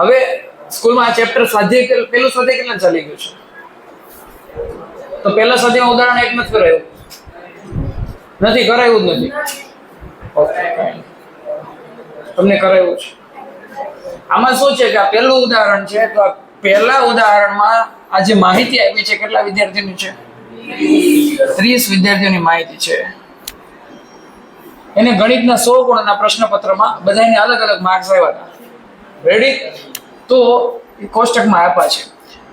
હવે સ્કૂલમાં આ ચેપ્ટર સ્વાધ્યાય પેલું સ્વાધ્યાય કેટલા ચાલી ગયું છે? તો પહેલા સ્વાધ્યાયમાં ઉદાહરણ એક નથી કરાયું. નથી, કરાયું જ નથી. તમને કરાયું છે. આમાં શું છે કે આ પહેલું ઉદાહરણ છે, તો પહેલા ઉદાહરણમાં આ જે માહિતી આપી છે, કેટલા વિદ્યાર્થીઓની છે? ત્રીસ વિદ્યાર્થીઓની માહિતી છે. એને ગણિતના સો ગુણના પ્રશ્નપત્રમાં બધાને અલગ અલગ માર્ક્સ આવ્યા હતા. રેડી તો કોષ્ટકમાં આપ્યા છે.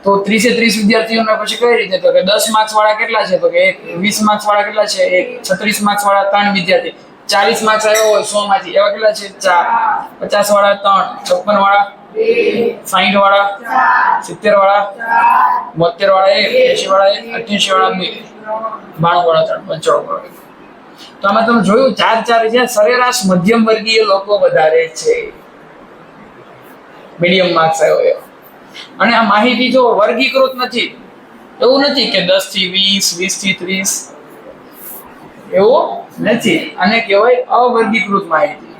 તો ત્રીસે ત્રીસ વિદ્યાર્થીઓને પછી કઈ રીતે? તો કે દસ માર્ક્સ વાળા કેટલા છે? તો કે એક વીસ માર્ક્સ વાળા કેટલા છે? એક છત્રીસ માર્ક્સ વાળા ત્રણ વિદ્યાર્થી. ચાલીસ માર્ક્સ આવ્યો હોય સો માંથી, એવા કેટલા છે? ચાર. પચાસ વાળા ત્રણ, છપ્પન વાળા સાહીઠ વાળા, સિત્તેર વાળા બોતેર વાળા એક એસી વાળા એક અઠ્યાસી વાળા બે, બાણું વાળા ત્રણ, પંચાણું વાળા તો આમાં તમે જોયું, ચાર ચાર છે, સરેરાશ મધ્યમ વર્ગીય લોકો વધારે છે. મીડિયમ માર્ક્સ આવ્યો એ અને આ માહિતી જો વર્ગીકૃત નથી એવું નથી કે દસથી વીસ વીસથી ત્રીસ એવું નથી. આને કહેવાય અવર્ગીકૃત માહિતી.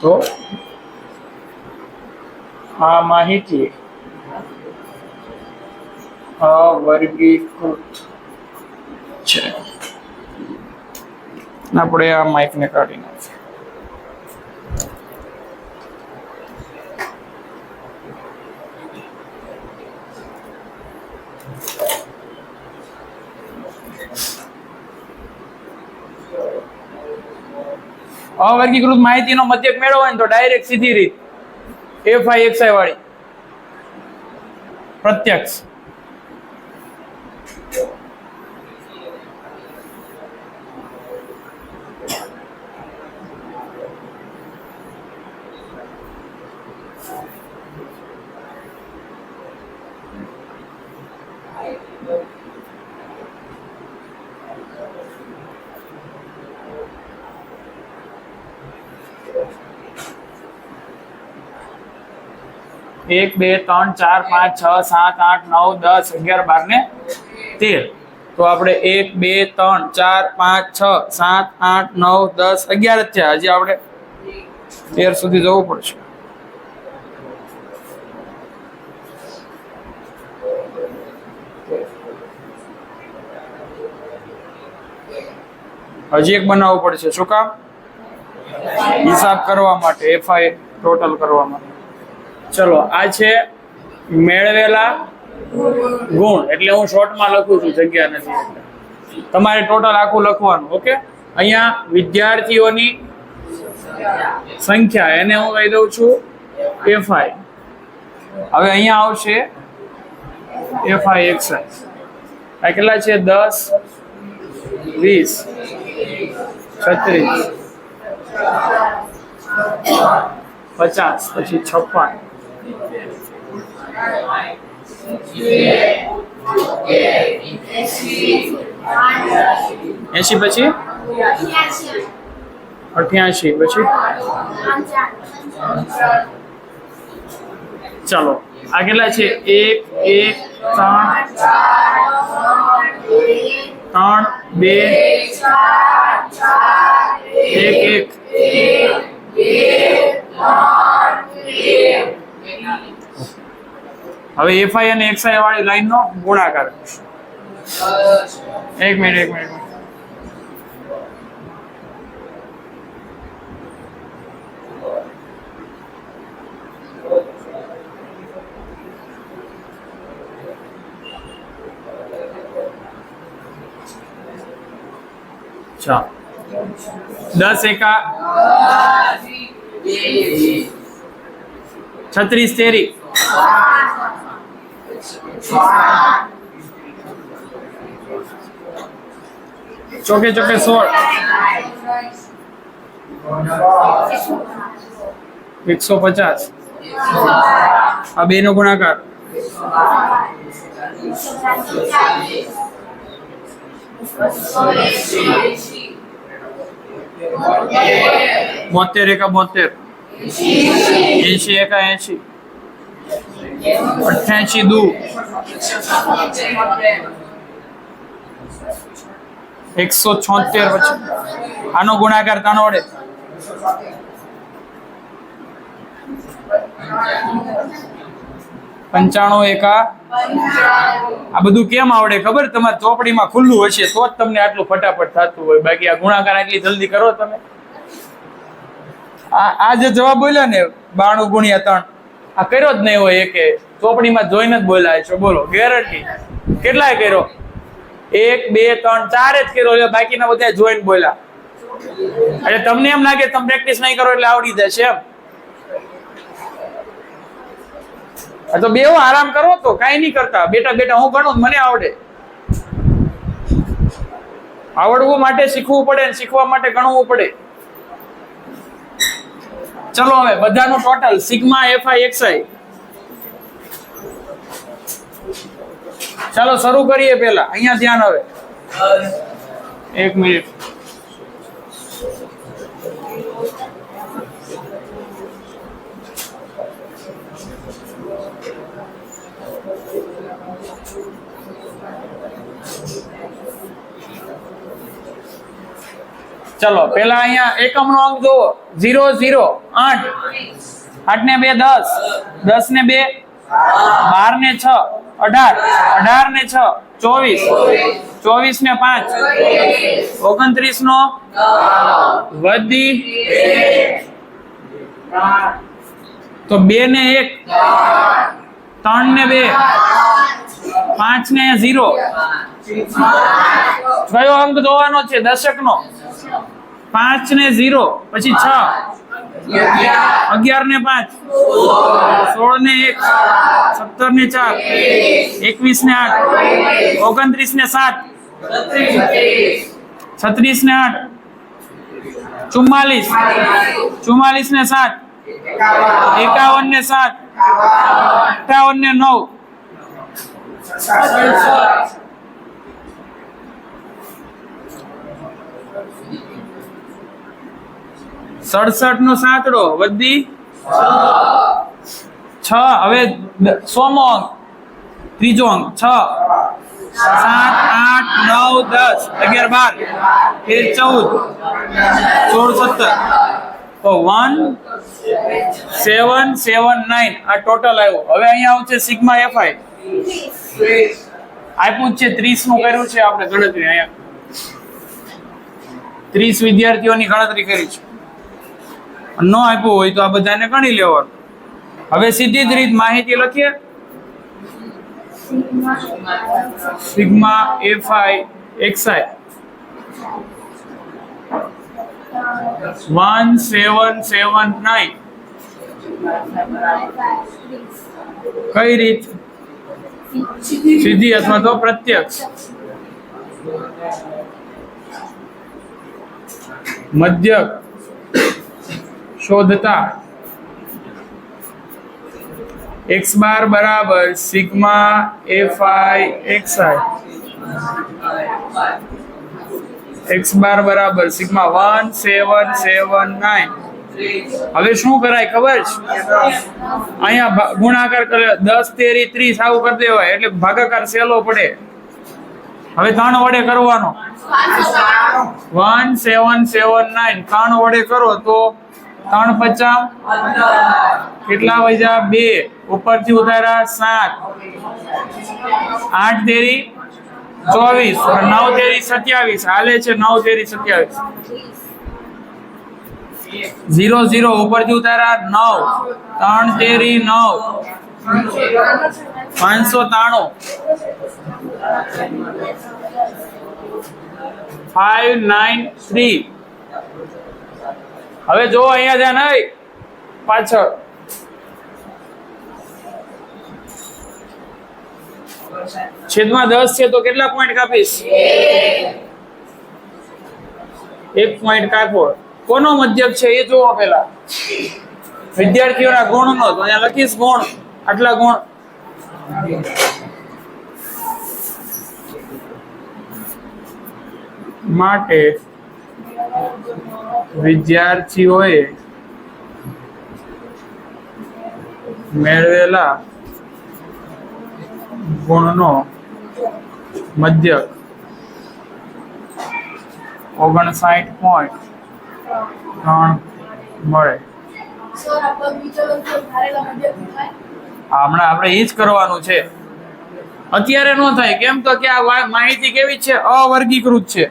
તો આ માહિતી અવર્ગીકૃત છે. આપણે આ માઇકને કાઢી નાખીએ અવર્ગીકૃત માહિતીનો મધ્યક મેળવો હોય ને તો ડાયરેક્ટ સીધી રીત. એફ આઈ એક્સ આઈ વાળી. પ્રત્યક્ષ. એક, બે, ત્રણ, ચાર, પાંચ, છ, સાત, આઠ, નવ, દસ, અગિયાર, બાર ને તેર. તો આપણે એક, બે, ત્રણ, ચાર, પાંચ, છ, સાત, આઠ, નવ, દસ, અગિયાર જ છે હજી આપણે તેર સુધી જવું પડશે. હજી એક બનાવવું પડશે. શું કામ? હિસાબ કરવા માટે એફઆઈ ટોટલ કરવા માટે. ચલો, આ છે મેળવેલા ગુણ. એટલે હું શોર્ટમાં લખું છું, જગ્યા નથી તમારે ટોટલ આખું લખવાનું ઓકે અહીંયા વિદ્યાર્થીઓની સંખ્યા, એને હું કહી દઉં છું એફઆઈ હવે અહીંયા આવશે એફઆઈ એક્સાઇઝ આ કેટલા છે? દસ, વીસ, છત્રીસ, પચાસ, પછી છપ્પન. એસી પછી? અઠ્યાસી પછી? ચાલો, આ કેટલા છે? એક એક, ત્રણ ત્રણ, બે, એક એક. હવે એફઆઈ અને એક્સઆઈ વાળી લાઈનનો ગુણાકાર. એક મિનિટ એક મિનિટ. દસ એકા. છત્રીસ તેરી. ચોકે ચોકે સોળ એકસો પચાસ આ બે નો ગુણાકાર બોતેર એકા બોતેર એસી એકા એસી અઠ્યાસી દુ એકસો છોતેર આનો ગુણાકાર તાનો વડે. પંચાણું એકા. આ બધું કેમ આવડે ખબર? તમારે ચોપડીમાં ખુલ્લું હશે, તો જ તમને આટલું ફટાફટ થતું હોય. બાકી આ ગુણાકાર આટલી જલ્દી કરો તમે. આ આ જે જવાબ બોલ્યા ને, બાણું ગુણ્યા ત્રણ. આ કર્યો જ નહીં હોય એકે. ચોપડીમાં જોઈને જ બોલાય છો. બોલો ગેરંટી કેટલાય કર્યો? એક, બે, ત્રણ, ચાર જ કર્યો. એટલે બાકીના બધા જોઈને બોલ્યા. એટલે તમને એમ લાગે તમે પ્રેક્ટિસ નહીં કરો એટલે આવડી જશે એમ? તો બેવો આરામ કરો તો. કાંઈ નહીં કરતા. બેટા બેટા, હું ગણું મને આવડે. આવડવું માટે શીખવું પડે શીખવા માટે ગણવું પડે. ચલો હવે, બધાનું ટોટલ સિગ્મા એફઆઈ એક્સઆઈ ચાલો, શરૂ કરીએ પેલા અહીંયા ધ્યાન હવે. એક મિનિટ. ચલો, પેલા અહીંયા એકમ નો અંક જુઓ. ઝીરો ઝીરો, આઠ. આઠ ને બે, દસ. દસ ને બે બાર ને છ. અઢાર. અઢાર ને છ. ચોવીસ. ચોવીસ ને પાંચ. ઓગણત્રીસ નો વધી. તો બે ને એક. ત્રણ ને બે પાંચ ને ઝીરો. કયો અંક જોવાનો છે? દશક નો પાંચ ને ઝીરો, પછી છ. અગિયાર ને પાંચ. સોળ ને એક. સત્તર ને ચાર. એકવીસ ને આઠ. ઓગણત્રીસ ને સાત. છત્રીસ ને આઠ. ચુમ્માલીસ. ચુમ્માલીસ ને સાત. એકાવન ને સાત. અઠાવન ને નવ. સડસઠ નો સાતડો વધી. છ. હવે સોમો અંક. ત્રીજો અંક. છ. સાત, આઠ, નવ, દસ. અગિયાર, બાર. તેર, ચૌદ. સોળ, સત્તર. તો વન સેવન સેવન નાઇન આ ટોટલ આવ્યો. હવે અહીંયા આવશે સિગ્મા એફઆઈ આપ્યું છે ત્રીસનું કર્યું છે, આપણે ગણતરી અહીંયા. ત્રીસ વિદ્યાર્થીઓની ગણતરી કરી છે. ન આપ્યું હોય તો આ બધાને ગણી લેવાનું હવે. સીધી જ રીત માહિતી લખીએ. Sigma FI XI one seven seven nine કઈ રીત? સીધી અથવા તો પ્રત્યક્ષ? મધ્યક. શોધતા. એક્સ બાર બરાબર, sigma F I X I X bar બરાબર, sigma one, seven seven, nine. હવે શું કરાય ખબર છે? અહીંયા ગુણાકાર કરે, દસ, તેરી, ત્રીસ આવું કરી દેવાય, એટલે ભાગાકાર સહેલો પડે. હવે ત્રણ વડે કરવાનો. One, seven seven, nine. ત્રણ વડે કરો તો ત્રણ પચાસ. કેટલા વજા બે. ઉપરથી ઉતારા સાત. આઠ તેરી ચોવીસ નવ તેરી સત્યાવીસ. હાલે છે નવ તેરી સત્યાવીસ. ઝીરો ઝીરો ઉપરથી ઉતારા નવ. ત્રણ તેરી નવ. પાંચસો ત્રાણું. ફાઈવ નાઇન થ્રી હવે જો અહીંયા ધ્યાન પાછળ. છેદમાં દસ છે તો કેટલા પોઈન્ટ કાપીશ? એક પોઈન્ટ કાપો. કોનો મધ્યક છે એ જોવો પેલા વિદ્યાર્થીઓના ગુણ નો તો અહીંયા લખીશ ગુણ. આટલા ગુણ. માટે વિદ્યાર્થીઓએ મેળવેલા ગુણનો મધ્યક ઓગણસાઠ પોઈન્ટ ત્રણ મળે. હમણાં આપણે એ જ કરવાનું છે. અત્યારે ન થાય કેમ તો કે આ માહિતી કેવી છે? અવર્ગીકૃત છે.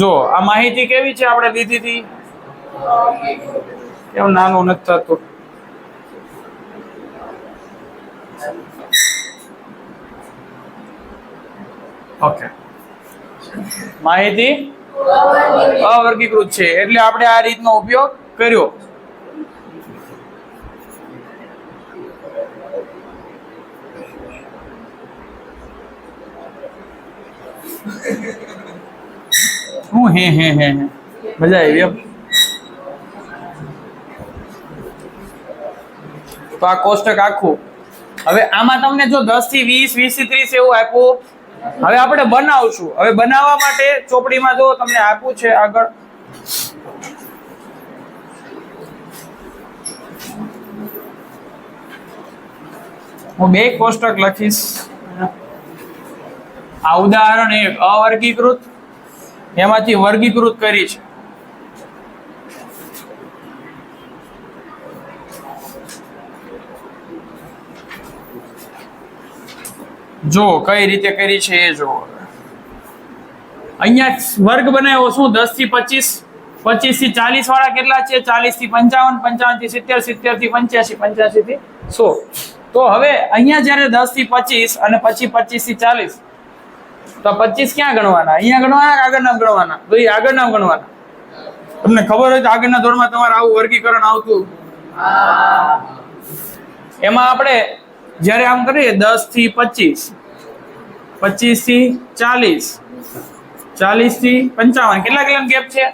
જો આ માહિતી કેવી છે આપણે લીધી હતી? કેમ નાનું નથી થતું? ઓકે માહિતી અવર્ગીકૃત છે. એટલે આપણે આ રીતનો ઉપયોગ કર્યો. હું હે હે હે મજા આવી એમ. તો આ કોષ્ટક આખું. હવે આમાં તમને જો દસથી વીસ વીસથી 30 એવું આપ્યું હવે આપણે બનાવશું. હવે બનાવવા માટે ચોપડીમાં જો તમને આપું છે આગળ. હું બે કોષ્ટક લખીશ. આ ઉદાહરણ એક અવર્ગીકૃત. એમાંથી વર્ગીકૃત કરી છે. જો કઈ રીતે કરી છે એ જો અહીંયા વર્ગ બનાવ્યો શું? દસથી પચીસ પચીસથી ચાલીસ વાળા કેટલા છે? ચાલીસથી પંચાવન પંચાવનથી સિત્તેર સિત્તેરથી પંચ્યાસી પંચ્યાસી થી સો. તો હવે અહીંયા જ્યારે દસથી પચીસ અને પછી પચીસથી ચાલીસ તો પચીસ ક્યાં ગણવાના? અહીંયા ગણવાના આગળ નામ ગણવાના? તો એ આગળના ગણવાના. તમને ખબર હોય તો આગળના ધોરણમાં તમારે આવું વર્ગીકરણ આવતું. એમાં આપણે જ્યારે આમ કરીએ દસથી પચીસ. થી ચાલીસ. ચાલીસથી પંચાવન. કેટલા કેટલા ગેપ છે?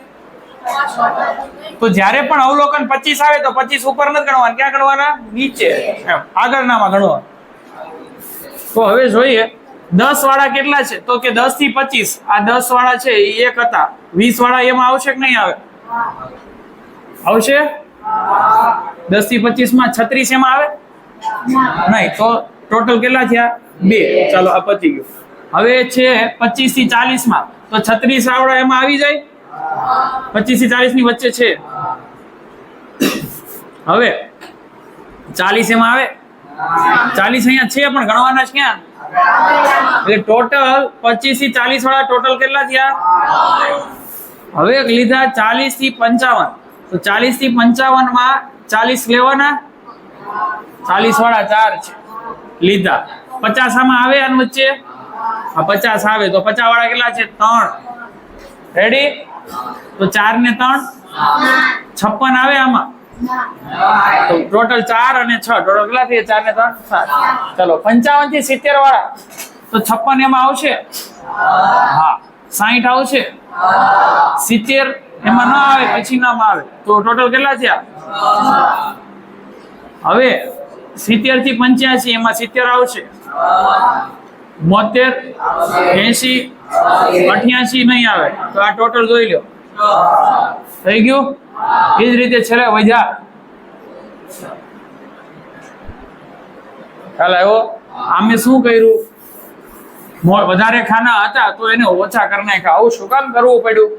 તો જ્યારે પણ અવલોકન પચીસ આવે તો પચીસ ઉપર નથી ગણવાના. ક્યાં ગણવાના? નીચે. આગળનામાં ગણવા તો હવે જોઈએ, દસ વાળા કેટલા છે? તો કે દસથી પચીસ. આ દસ વાળા છે, એ એક હતા. વીસ વાળા એમાં આવશે કે નહીં આવે? આવશે? દસથી પચીસમાં છત્રીસ એમાં આવે? નહીં, તો ટોટલ કેટલા થયા? બે. ચાલો, આ પચી ગયું. હવે છે પચીસથી ચાલીસમાં તો છત્રીસ આવડા એમાં આવી જાય? પચીસથી ચાલીસની વચ્ચે છે. હવે, ચાલીસ એમાં આવે? ચાલીસ અહીંયા છે, પણ ગણવાના છે ક્યાં? એટલે ટોટલ પચીસથી ચાલીસ વાળા ટોટલ કેટલા થયા? હવે લીધા ચાલીસથી પંચાવન. તો ચાલીસથી પંચાવનમાં ચાલીસ લેવાના? ચાલીસ વાળા ચાર છે. લીધા. પચાસ આમાં આવે આની વચ્ચે? આ પચાસ આવે. તો પચાસ વાળા કેટલા છે? ત્રણ. રેડી તો ચાર ને ત્રણ? છપ્પન આવે આમાં? તો ટોટલ ચાર અને છ. ટોટલ કેટલા થયા? ચાર ને ત્રણ? સાત. ચલો, પંચાવનથી સિત્તેર વાળા. તો છપ્પન એમાં આવશે? હા. સાહીઠ આવશે? સિત્તેર એમાં ના આવે, પછી નામાં આવે. તો ટોટલ કેટલા થયા? હવે સિત્તેરથી પંચ્યાસી, એમાં સિત્તેર આવશે. બોતેર એસી અઠ્યાસી નહીં આવે. તો આ ટોટલ જોઈ લો થઈ ગયું? એ જ રીતે છેલ્લે વધ્યા. ખ્યાલ આવ્યો? આમે શું કર્યું? વધારે ખાના હતા તો એને ઓછા કરી નાખ્યા. આવું શું કામ કરવું પડ્યું?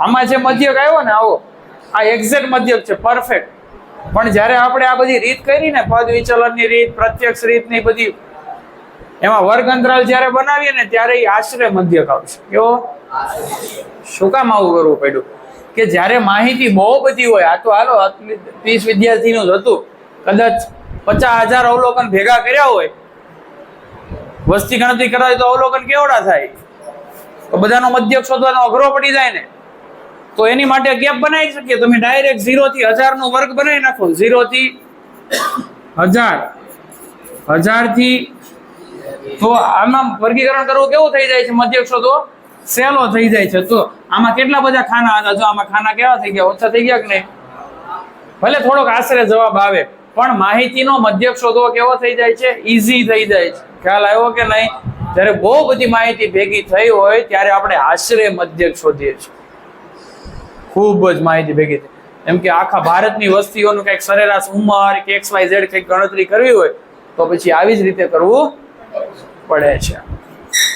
આમાં જે મધ્યક આવ્યો ને આવો, આ એક્ઝેક્ટ મધ્યક છે પરફેક્ટ પણ જ્યારે આપણે આ બધી રીત કરી ને, પદ વિચલનની રીત, પ્રત્યક્ષ રીતની બધી, એમાં વર્ગ અંતરાલ જ્યારે બનાવીએ ને, ત્યારે એ આશરે મધ્યક આવશે. કેવો? શું કામ આવું કરવું પડ્યું? કે જ્યારે માહિતી બહુ બધી હોય, આ તો હાલો ત્રીસ વિદ્યાર્થીનું જ હતું, કદાચ પચાસ હજાર અવલોકન ભેગા કર્યા હોય, વસ્તી ગણતરી કરાય તો અવલોકન કેવડા થાય? તો બધાનો મધ્યક શોધવાનો અઘરો પડી જાય ને. તો એની માટે ગેપ બનાવી શકીએ. તમે ડાયરેક્ટ ઝીરો થી હજાર નો વર્ગ બનાવી નાખો. ઝીરો થી હજાર. હજારથી તો આમાં વર્ગીકરણ કરવું કેવું થઈ જાય છે? મધ્યક્ષો તો સહેલો થઈ જાય છે. તો આમાં કેટલા બધા ખાના હતા? જો આમાં ખાના કેવા થઈ ગયા? ઓછા થઈ ગયા કે નહીં? ભલે થોડોક આશરે જવાબ આવે, પણ માહિતીનો મધ્યક શોધવો કેવો થઈ જાય છે? ઈઝી થઈ જાય છે. ખ્યાલ આવ્યો કે નહીં? જ્યારે બહુ બધી માહિતી ભેગી થઈ હોય, ત્યારે આપણે આશરે મધ્યક શોધીએ છીએ. ખૂબ જ માહિતી ભેગી થઈ. એમ કે આખા ભારતની વસ્તીઓનું કંઈક સરેરાશ ઉંમર કે એક્સ વાય ઝેડ કંઈક ગણતરી કરવી હોય, તો પછી આવી જ રીતે કરવું પડે છે.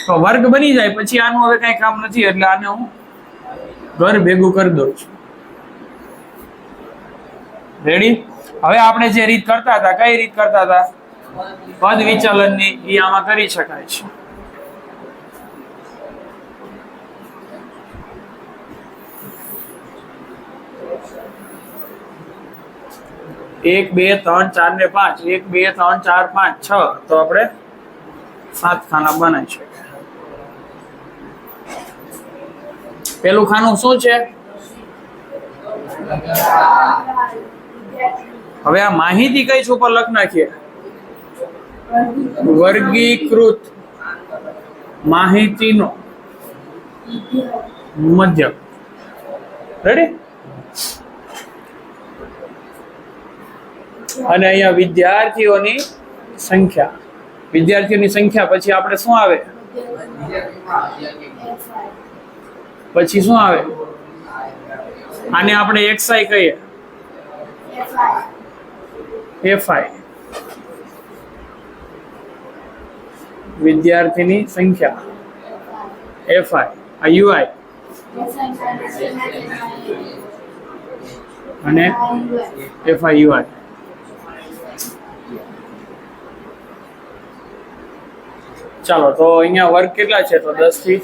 તો વર્ગ બની જાય, પછી આનું હવે કંઈ કામ નથી, એટલે આને હું ઘર ભેગું કરી દઉં છું. રેડી હવે આપણે જે રીત કરતા હતા, કઈ રીત કરતા હતા? પદ વિચલનની એ આમાં કરી શકાય છે. એક, બે, ત્રણ, ચાર ને પાંચ. એક, બે, ત્રણ, ચાર, પાંચ, છ. તો આપણે સાત ખાના બનાવી શકીએ. પેલું ખાનું શું છે? હવે આ માહિતી કઈ છે ઉપર લખ નાખીએ. વર્ગીકૃત માહિતીનો મધ્યક. રેડી અને અહીંયા વિદ્યાર્થીઓની સંખ્યા. વિદ્યાર્થીઓની સંખ્યા, પછી આપણે શું આવે? પછી શું આવે? આને આપણે એક્સઆઈ કહીએ. એફઆઈ વિદ્યાર્થીની સંખ્યા. એફઆઈ આ યુઆઈ અને એફઆઈ યુઆઈ ચાલો, તો અહીંયા વર્ગ કેટલા છે? તો દસથી?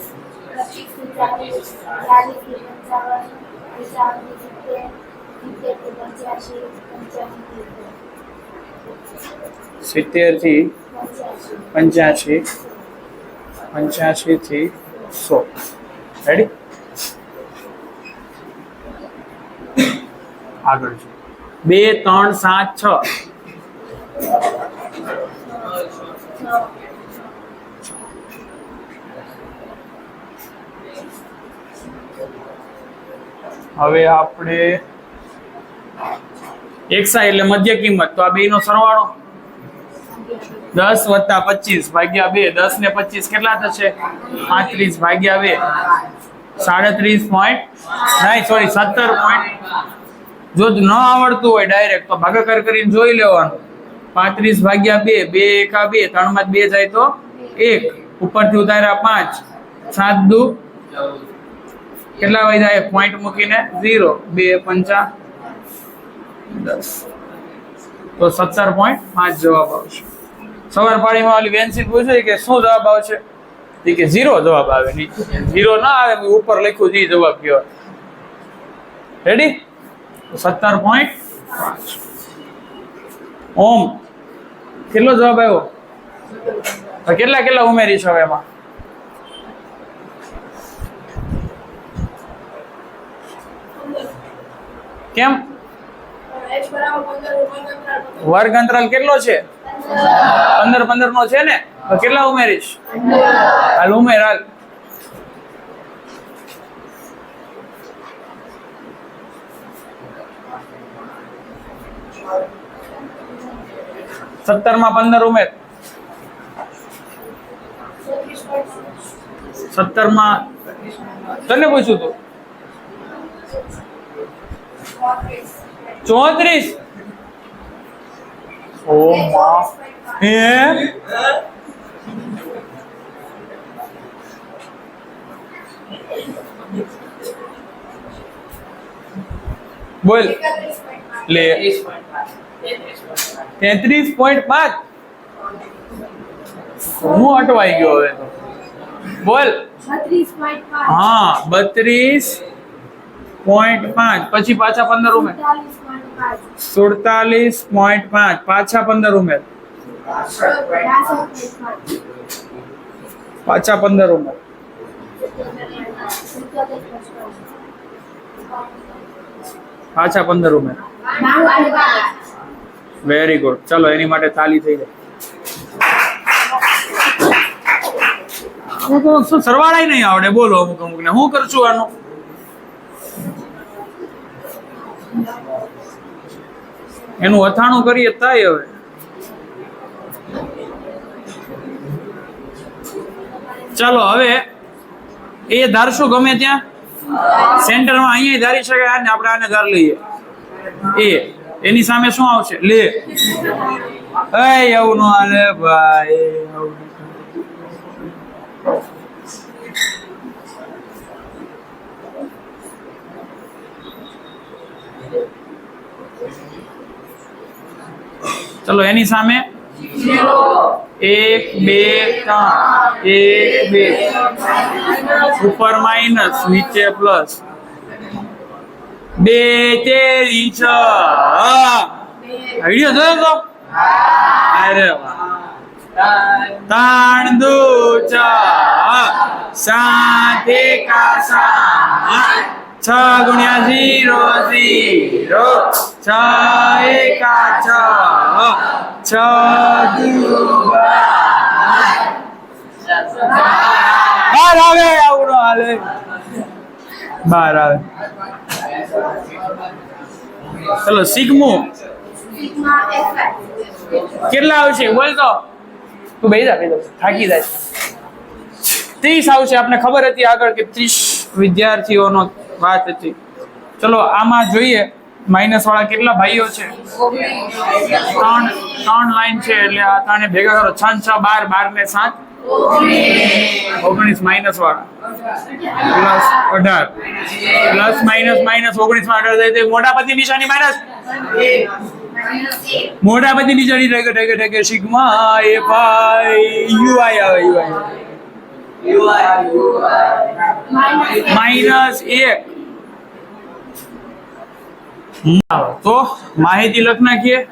સિત્તેરથી પંચ્યાસી. પંચ્યાસી થી સો. રેડી આગળ છે. બે, ત્રણ, સાત, છ. હવે આપણે એકસા એટલે મધ્ય કિંમત, તો આ બે નો સરવાળો દસ વત્તા પચીસ ભાગ્યા બે, દસ ને પચીસ કેટલા થશે? પાંત્રીસ ભાગ્યા બે, સાડત્રીસ પોઈન્ટ નહીં સોરી સત્તર પોઈન્ટ જો ન આવડતું હોય ડાયરેક્ટ તો ભાગાકાર કરીને જોઈ લેવાનું. પાંત્રીસ ભાગ્યા બે બે એકા બે ત્રણમાં બે જાય તો એક. ઉપરથી ઉતાર્યા પાંચ, સાત દુ કેટલા વધ્યા જાય પોઈન્ટ મૂકીને ઝીરો બે પંચા દસ. તો સત્તર પોઈન્ટ પાંચ જવાબ આવશે. સવાર પાણીમાં ઓલી વેન્સી પૂછે કે શું જવાબ આવશે? એ કે ઝીરો જવાબ આવે નહીં ઝીરો ના આવે ઉપર લખ્યું છે જવાબ કહેવાય. રેડી સત્તર પોઈન્ટ પાંચ. ઓમ. કેટલો જવાબ આવ્યો? કેટલા કેટલા ઉમેરી હવે એમાં? કેમ? વર્ગ અંતરાલ કેટલો છે? પંદર પંદર નો છે ને? કેટલા ઉમેરીશ? હાલ ઉમેર, હાલ. સત્તરમાં પંદર ઉમેર. સત્તરમાં તને પૂછ્યું તું? ચોત્રીસ. ઓ માં. હે? બોલ. લે. તેત્રીસ પોઈન્ટ પાંચ. હું અટવાઈ ગયો હવે તો. બોલ. હા બત્રીસ પોઈન્ટ પાંચ. પછી પાછા પંદર ઉમેર. સુડતાલીસ પોઈન્ટ પાંચ. પાછા પંદર ઉમેર. પાછા પંદર ઉમેર. પાછા પંદર ઉમેર. વેરી ગુડ ચલો એની માટે તાલી થઈ જાય. સરવાળાય નહીં આવડે? બોલો અમુક અમુક ને હું કરશું આનું? એનું અથાણું કરીએ થાય હવે. ચાલો, હવે એ ધારશું ગમે ત્યાં? સેન્ટરમાં અહીંયા ધારી શકાય ને આપણે આને ધાર લઈએ. એ, એની સામે શું આવશે? લે. એવું નો હાલે ભાઈ એવું ન હાલે. ચલો, એની સામે. એક, બે, ત્રણ. એક, બે. ઉપર માઇનસ નીચે પ્લસ બે, તેરી, છ. આઈડિયો જોયો તો? અરે ત્રણ, દુ, ચાર. સાત, એકા સાત. છ ગુણ્યા ઝીરો ઝીરો, છ એકા છ. છ. બાર આવે, આવડો હાલે. બાર આવે. ચલો, સિગ્મો. કેટલા આવશે? બોલ તો. તું બેસી જા બેસી થાકી જાય. ત્રીસ આવશે. આપણે ખબર હતી આગળ કે ત્રીસ વિદ્યાર્થીઓનો વાત હતી. ચલો આમાં જોઈએ માઇનસ વાળા કેટલા ભાઈઓ છે? ત્રણ ત્રણ લાઈન છે એટલે આ ત્રણે ભેગા કરો. છ છ બાર બાર ને સાત. ઓગણીસ માઇનસ વાળા. પ્લસ અઢાર. પ્લસ માઇનસ માઇનસ ઓગણીસમાં અઢાર થાય મોટા પતિ નિશાની માઇનસ મોટા પતિ નિશાની ઢગે ઠેકે ઢગે સિગ્મા એ આઈ યુઆઈ આવે યુઆઈ. માઇનસ એક. તો માહિતી લખ નાખીએ.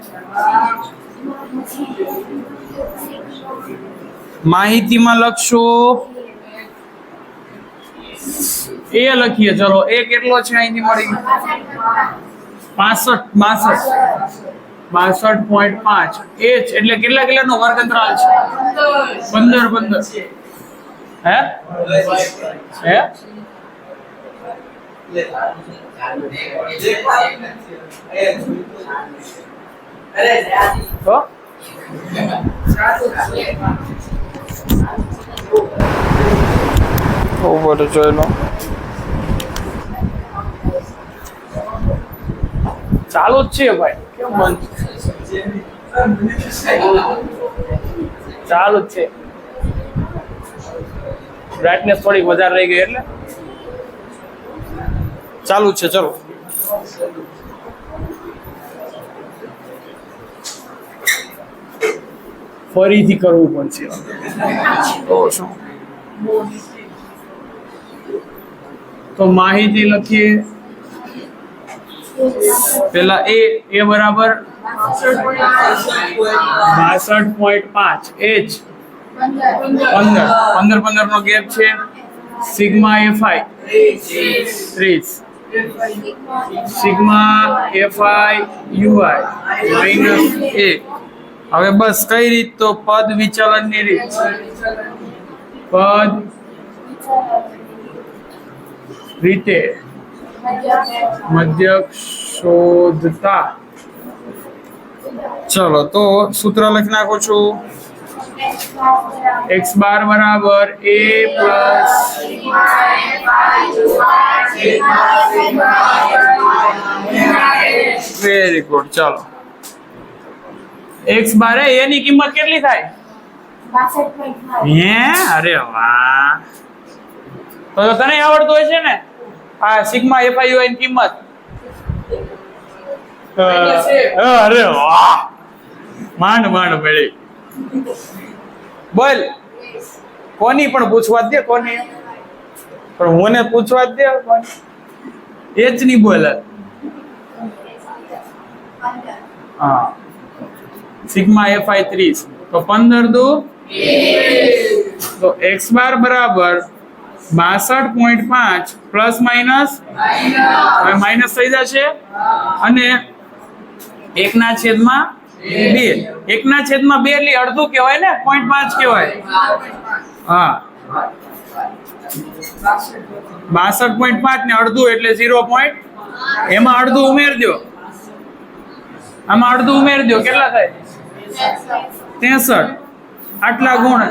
માહિતીમાં લખશો. એ લખીએ, ચલો, એ કેટલો છે અહીંથી મળી? પાસઠ, બાસઠ. બાસઠ પોઈન્ટ પાંચ. એ જ, એટલે કેટલા કેટલાનો વર્ગ અંતરાલ છે? પંદર પંદર. હે? હે? તો ઉપર જોઈ લો ચાલુ જ છે ભાઈ. કેમ બંધ ચાલુ જ છે. બ્રાઇટનેસ થોડીક વધારે રહી ગઈ એટલે. ચાલુ છે ચલો. ફરીથી કરવું પડશે. તો માહિતી લખીએ. પેલા એ એ બરાબર? બાસઠ પોઈન્ટ પાંચ. એચ પંદર. પંદર પંદર નો ગેપ છે. Sigma FI. ત્રીસ. Sigma, FI, UI minus A હવે બસ કઈ રીત તો પદ વિચલનની રીત? પદ રીતે મધ્યક શોધતા. ચલો, તો સૂત્ર લખી નાખું છું. એક્સ બાર બરાબર એ પ્લસ વેરી ગુડ ચાલો. એક્સ બાર એની કિંમત કેટલી થાય? હે? અરે વાહ. તો તને આવડતું હોય છે ને આ સિગ્મા એફઆઈ ની કિંમત. અરે વાહ. માંડ માંડ મળી. બોલ. કોની પણ પૂછવા દે કોની? પણ મને પૂછવા દે એ જ નહીં બોલે. હા. સિગ્મા એફઆઈ ત્રીસ. તો પંદર દુ. તો એક્સ બાર બરાબર બાસઠ પોઈન્ટ પાંચ પ્લસ માઇનસ? હવે માઇનસ થઈ જશે? અને એકના છેદમાં બે. એકના છેદમાં બે એટલે અડધું કહેવાય ને? પોઈન્ટ પાંચ કહેવાય. હા. બાસઠ પોઈન્ટ પાંચ ને અડધું એટલે ઝીરો પોઈન્ટ એમાં અડધું ઉમેર દો આમાં અડધું ઉમેર દો કેટલા થાય? ત્રેસઠ આટલા ગુણ.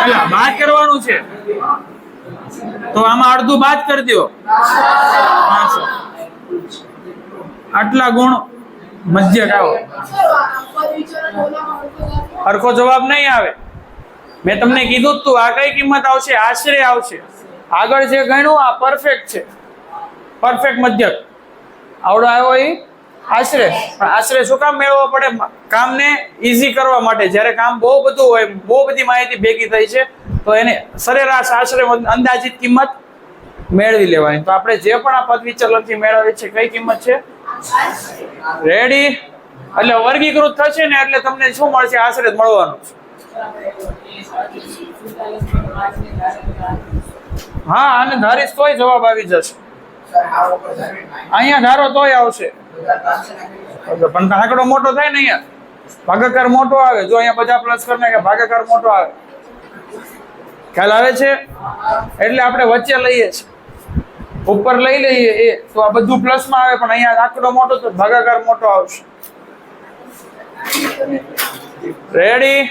એટલે બાદ કરવાનું છે. તો આમાં અડધું બાદ કરી દો આટલા ગુણ મધ્યક આવો સરખો જવાબ નહીં આવે. મેં તમને કીધું તું, આ કઈ કિંમત આવશે? આશરે આવશે. આગળ જે ગણ્યું, આ પરફેક્ટ છે. પરફેક્ટ મધ્યક. આવડો આવ્યો એ આશરે. પણ આશરે શું કામ મેળવવો પડે? કામને ઈઝી કરવા માટે. જ્યારે કામ બહુ બધું હોય, બહુ બધી માહિતી ભેગી થઈ છે, તો એને સરેરાશ આશરે અંદાજિત કિંમત મેળવી લેવાની. તો આપણે જે પણ આ પદ વિચલનથી મેળવીએ છે કઈ કિંમત છે? રેડી એટલે વર્ગીકૃત થશે ને, એટલે તમને શું મળશે? આશરે મળવાનું છે. હા, અને ધારીશ તોય જવાબ આવી જશે. અહીંયા ધારો તોય આવશે. પણ આંકડો મોટો થાય ને અહીંયા. ભાગાકાર મોટો આવે. જો અહીંયા બધા પ્લસ કરી નાખે, ભાગાકાર મોટો આવે. ખ્યાલ આવે છે? એટલે આપણે વચ્ચે લઈએ છીએ. ઉપર લઈ લઈએ એ. તો આ બધું પ્લસમાં આવે, પણ અહીંયા આંકડો મોટો તો ભાગાકાર મોટો આવશે. રેડી